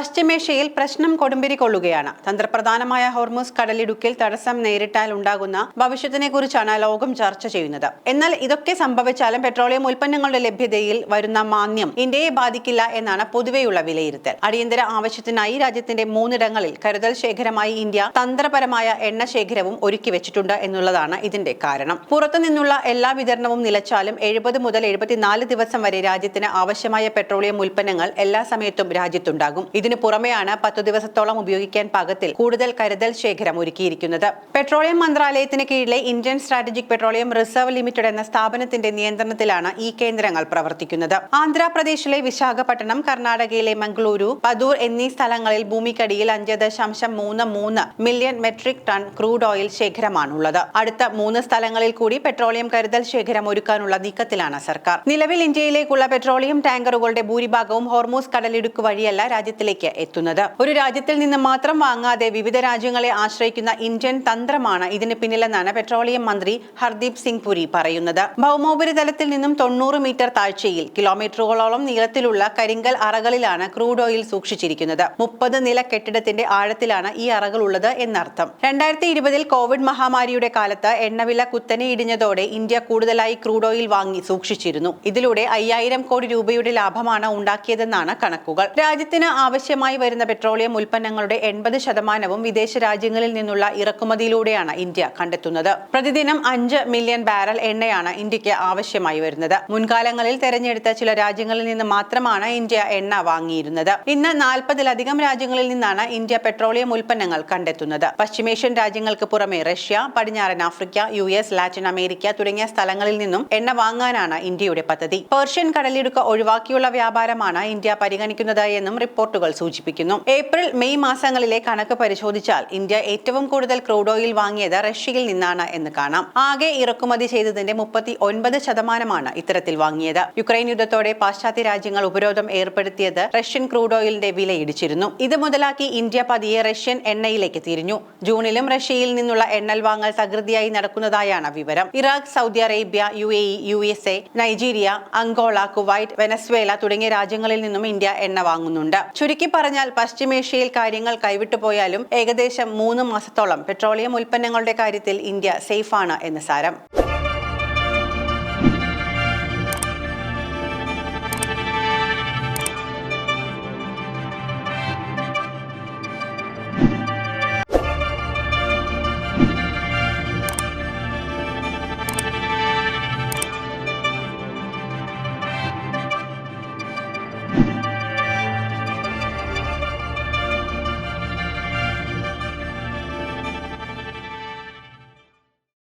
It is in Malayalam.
പശ്ചിമേഷ്യയിൽ പ്രശ്നം കൊടുമ്പിരി കൊള്ളുകയാണ്. തന്ത്രപ്രധാനമായ ഹോർമോസ് കടലിടുക്കിൽ തടസ്സം നേരിട്ടാൽ ഉണ്ടാകുന്ന ഭവിഷ്യത്തിനെ കുറിച്ചാണ് ലോകം ചർച്ച ചെയ്യുന്നത്. എന്നാൽ ഇതൊക്കെ സംഭവിച്ചാലും പെട്രോളിയം ഉൽപ്പന്നങ്ങളുടെ ലഭ്യതയിൽ വരുന്ന മാന്യം ഇന്ത്യയെ ബാധിക്കില്ല എന്നാണ് പൊതുവെയുള്ള വിലയിരുത്തൽ. അടിയന്തര ആവശ്യത്തിനായി രാജ്യത്തിന്റെ മൂന്നിടങ്ങളിൽ കരുതൽ ശേഖരമായി ഇന്ത്യ തന്ത്രപരമായ എണ്ണ ശേഖരവും ഒരുക്കി വെച്ചിട്ടുണ്ട് എന്നുള്ളതാണ് ഇതിന്റെ കാരണം. പുറത്തുനിന്നുള്ള എല്ലാ വിതരണവും നിലച്ചാലും എഴുപത് മുതൽ എഴുപത്തിനാല് ദിവസം വരെ രാജ്യത്തിന് ആവശ്യമായ പെട്രോളിയം ഉൽപ്പന്നങ്ങൾ എല്ലാ സമയത്തും രാജ്യത്തുണ്ടാകും. ഇതിനു പുറമെയാണ് പത്തു ദിവസത്തോളം ഉപയോഗിക്കാൻ പാകത്തിൽ കൂടുതൽ കരുതൽ ശേഖരം ഒരുക്കിയിരിക്കുന്നത്. പെട്രോളിയം മന്ത്രാലയത്തിന് കീഴിലെ Indian strategic petroleum reserve limited എന്ന സ്ഥാപനത്തിന്റെ നിയന്ത്രണത്തിലാണ് ഈ കേന്ദ്രങ്ങൾ പ്രവർത്തിക്കുന്നത്. ആന്ധ്രാപ്രദേശിലെ വിശാഖപട്ടണം കർണാടകയിലെ മംഗളൂരു പദൂർ എന്നീ സ്ഥലങ്ങളിൽ ഭൂമിക്കടിയിൽ അഞ്ച് ദശാംശം മൂന്ന് മൂന്ന് million metric ton crude oil ശേഖരമാണുള്ളത്. അടുത്ത മൂന്ന് സ്ഥലങ്ങളിൽ കൂടി പെട്രോളിയം കരുതൽ ശേഖരം ഒരുക്കാനുള്ള നീക്കത്തിലാണ് സർക്കാർ. നിലവിൽ ഇന്ത്യയിലേക്കുള്ള പെട്രോളിയം ടാങ്കറുകളുടെ ഭൂരിഭാഗവും ഹോർമോസ് കടലിടുക്ക് വഴിയല്ല രാജ്യത്തിലേക്ക് എത്തുന്നത്. ഒരു രാജ്യത്തിൽ നിന്ന് മാത്രം വാങ്ങാതെ വിവിധ രാജ്യങ്ങളെ ആശ്രയിക്കുന്ന ഇന്ത്യൻ തന്ത്രമാണ് ഇതിന് പിന്നിലെന്നാണ് പെട്രോളിയം മന്ത്രി ഹർദീപ് സിംഗ് പുരി പറയുന്നത്. ഭൗമോപരിതലത്തിൽ നിന്നും തൊണ്ണൂറ് മീറ്റർ താഴ്ചയിൽ കിലോമീറ്ററുകളോളം നീളത്തിലുള്ള കരിങ്കൽ അറകളിലാണ് ക്രൂഡ് ഓയിൽ സൂക്ഷിച്ചിരിക്കുന്നത്. മുപ്പത് നില കെട്ടിടത്തിന്റെ ആഴത്തിലാണ് ഈ അറകൾ ഉള്ളത് എന്നർത്ഥം. രണ്ടായിരത്തി ഇരുപതിൽ കോവിഡ് മഹാമാരിയുടെ കാലത്ത് എണ്ണവില കുത്തനെ ഇടിഞ്ഞതോടെ ഇന്ത്യ കൂടുതലായി ക്രൂഡ് ഓയിൽ വാങ്ങി സൂക്ഷിച്ചിരുന്നു. ഇതിലൂടെ അയ്യായിരം കോടി രൂപയുടെ ലാഭമാണ് ഉണ്ടാക്കിയതെന്നാണ് കണക്കുകൾ. രാജ്യത്തിന് ആവശ്യമായി വരുന്ന പെട്രോളിയം ഉൽപ്പന്നങ്ങളുടെ എൺപത് ശതമാനവും വിദേശ രാജ്യങ്ങളിൽ നിന്നുള്ള ഇറക്കുമതിയിലൂടെയാണ് ഇന്ത്യ കണ്ടെത്തുന്നത്. പ്രതിദിനം അഞ്ച് മില്യൺ ബാരൽ എണ്ണയാണ് ഇന്ത്യയ്ക്ക് ആവശ്യമായി വരുന്നത്. മുൻകാലങ്ങളിൽ തെരഞ്ഞെടുത്ത ചില രാജ്യങ്ങളിൽ നിന്ന് മാത്രമാണ് ഇന്ത്യ എണ്ണ വാങ്ങിയിരുന്നത്. ഇന്ന് നാൽപ്പതിലധികം രാജ്യങ്ങളിൽ നിന്നാണ് ഇന്ത്യ പെട്രോളിയം ഉൽപ്പന്നങ്ങൾ കണ്ടെത്തുന്നത്. പശ്ചിമേഷ്യൻ രാജ്യങ്ങൾക്ക് പുറമെ റഷ്യ പടിഞ്ഞാറൻ Africa U S Latin America തുടങ്ങിയ സ്ഥലങ്ങളിൽ നിന്നും എണ്ണ വാങ്ങാനാണ് ഇന്ത്യയുടെ പദ്ധതി. പേർഷ്യൻ കടലിടുക്ക ഒഴിവാക്കിയുള്ള വ്യാപാരമാണ് ഇന്ത്യ പരിഗണിക്കുന്നത് എന്നും റിപ്പോർട്ടുകൾ സൂചിപ്പിക്കുന്നു. ഏപ്രിൽ മെയ് മാസങ്ങളിലെ കണക്ക് പരിശോധിച്ചാൽ ഇന്ത്യ ഏറ്റവും കൂടുതൽ ക്രൂഡ് ഓയിൽ വാങ്ങിയത് റഷ്യയിൽ നിന്നാണ് എന്ന് കാണാം. ആകെ ഇറക്കുമതി ചെയ്തതിന്റെ മുപ്പത്തി ഒൻപത് ശതമാനമാണ് ഇത്തരത്തിൽ വാങ്ങിയത്. യുക്രൈൻ യുദ്ധത്തോടെ പാശ്ചാത്യ രാജ്യങ്ങൾ ഉപരോധം ഏർപ്പെടുത്തിയത് റഷ്യൻ ക്രൂഡ് ഓയിലിന്റെ വില ഇടിച്ചിരുന്നു ഇത് മുതലാക്കി ഇന്ത്യ പതിയെ റഷ്യൻ എണ്ണയിലേക്ക് തിരിഞ്ഞു. ജൂണിലും റഷ്യയിൽ നിന്നുള്ള എണ്ണൽ വാങ്ങൽ തകൃതിയായി നടക്കുന്നതായാണ് വിവരം. Iraq Saudi Arabia U A E U S A Nigeria Angola Kuwait Venezuela തുടങ്ങിയ രാജ്യങ്ങളിൽ നിന്നും ഇന്ത്യ എണ്ണ വാങ്ങുന്നുണ്ട്. ചുരുക്കി പറഞ്ഞാൽ പശ്ചിമേഷ്യയിൽ കാര്യങ്ങൾ കൈവിട്ടു പോയാലും ഏകദേശം മൂന്ന് മാസത്തോളം പെട്രോളിയം ഉൽപ്പന്നങ്ങളുടെ കാര്യത്തിൽ ഇന്ത്യ സേഫാണ് എന്ന് സാരം.